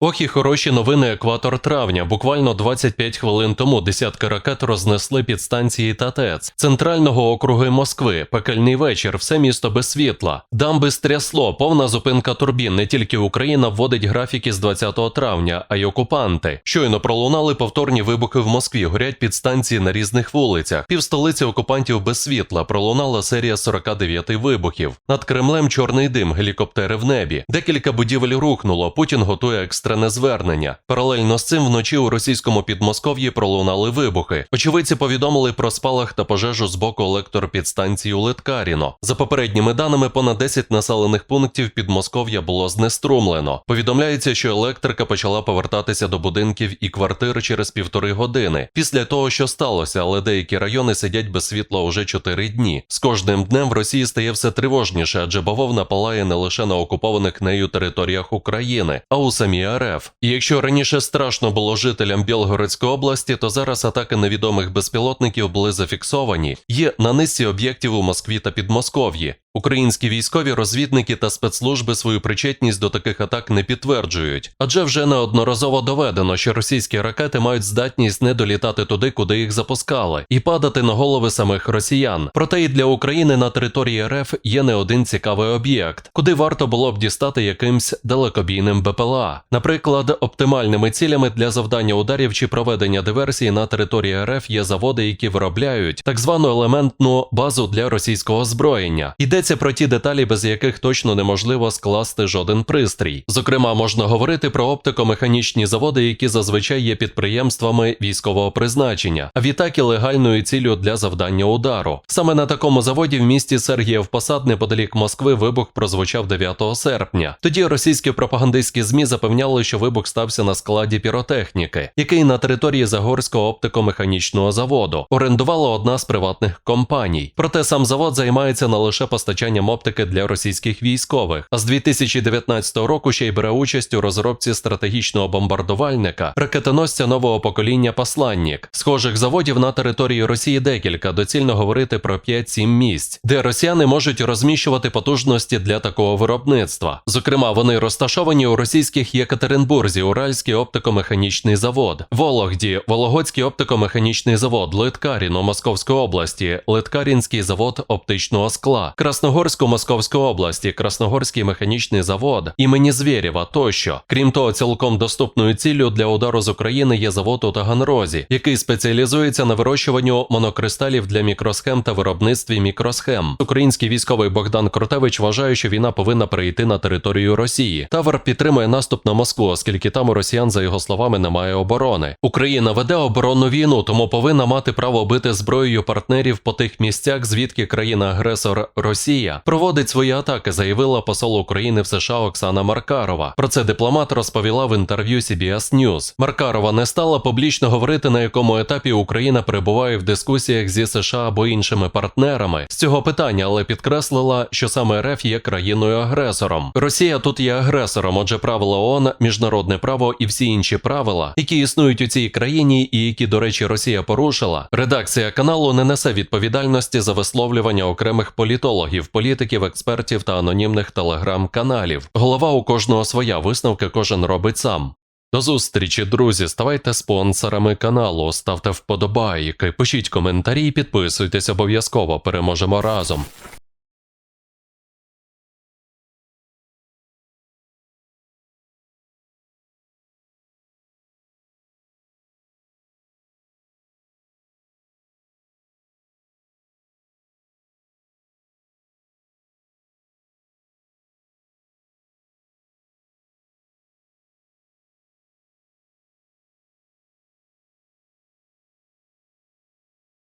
Ох і хороші новини екватор травня. Буквально 25 хвилин тому десятки ракет рознесли підстанції та ТЕЦ центрального округу Москви. Пекельний вечір, все місто без світла. Дамби стрясло, повна зупинка турбін. Не тільки Україна вводить графіки з 20 травня, а й окупанти. Щойно пролунали повторні вибухи в Москві. Горять підстанції на різних вулицях. Півстолиці окупантів без світла. Пролунала серія 49 вибухів. Над Кремлем чорний дим, гелікоптери в небі. Декілька будівель рухнуло. Путін готує екстрене звернення. Паралельно з цим вночі у російському Підмосков'ї пролунали вибухи. Очевидці повідомили про спалах та пожежу з боку електропідстанції у Литкаріно. За попередніми даними, понад 10 населених пунктів Підмосков'я було знеструмлено. Повідомляється, що електрика почала повертатися до будинків і квартир через півтори години. Після того, що сталося, але деякі райони сидять без світла уже 4 дні. З кожним днем в Росії стає все тривожніше, адже бавовна палає не лише на окупованих нею територіях України, а у самій РФ. І якщо раніше страшно було жителям Білгородської області, то зараз атаки невідомих безпілотників були зафіксовані. Є на низці об'єктів у Москві та Підмосков'ї. Українські військові розвідники та спецслужби свою причетність до таких атак не підтверджують, адже вже неодноразово доведено, що російські ракети мають здатність не долітати туди, куди їх запускали, і падати на голови самих росіян. Проте і для України на території РФ є не один цікавий об'єкт, куди варто було б дістати якимсь далекобійним БПЛА. Наприклад, оптимальними цілями для завдання ударів чи проведення диверсії на території РФ є заводи, які виробляють так звану елементну базу для російського озброєння. Йдеться про ті деталі, без яких точно неможливо скласти жоден пристрій. Зокрема, можна говорити про оптико-механічні заводи, які зазвичай є підприємствами військового призначення, а відтак і легальною ціллю для завдання удару. Саме на такому заводі в місті Сергіїв Посад неподалік Москви вибух прозвучав 9 серпня. Тоді російські пропагандистські змі запевняли, що вибух стався на складі піротехніки, який на території Загорського оптико-механічного заводу орендувала одна з приватних компаній. Проте сам завод займається не лише постачанням оптики для російських військових, а з 2019 року ще й бере участь у розробці стратегічного бомбардувальника ракетоносця нового покоління Посланнік. Схожих заводів на території Росії декілька. Доцільно говорити про 5-7 місць, де росіяни можуть розміщувати потужності для такого виробництва. Зокрема, вони розташовані у російських Єкатеринбурзі, Уральський оптико-механічний завод, Вологді, Вологодський оптико-механічний завод, Литкаріно Московської області, Литкарінський завод оптичного скла, Красногорську Московської області, Красногорський механічний завод імені Звєрєва тощо. Крім того, цілком доступною ціллю для удару з України є завод у Таганрозі, який спеціалізується на вирощуванню монокристалів для мікросхем та виробництві мікросхем. Український військовий Богдан Крутевич вважає, що війна повинна перейти на територію Росії. Тавр підтримує наступ на Москву, оскільки там у росіян, за його словами, немає оборони. Україна веде оборонну війну, тому повинна мати право бити зброєю партнерів по тих місцях, звідки країна-агресор Росія проводить свої атаки, заявила посол України в США Оксана Маркарова. Про це дипломат розповіла в інтерв'ю CBS News. Маркарова не стала публічно говорити, на якому етапі Україна перебуває в дискусіях зі США або іншими партнерами з цього питання, але підкреслила, що саме РФ є країною-агресором. Росія тут є агресором, отже, правила ООН, міжнародне право і всі інші правила, які існують у цій країні, і які, до речі, Росія порушила. Редакція каналу не несе відповідальності за висловлювання окремих політологів, політиків, експертів та анонімних телеграм-каналів. Голова у кожного своя висновки кожен робить сам. До зустрічі, друзі. Ставайте спонсорами каналу, ставте вподобайки, пишіть коментарі, підписуйтесь обов'язково. Переможемо разом.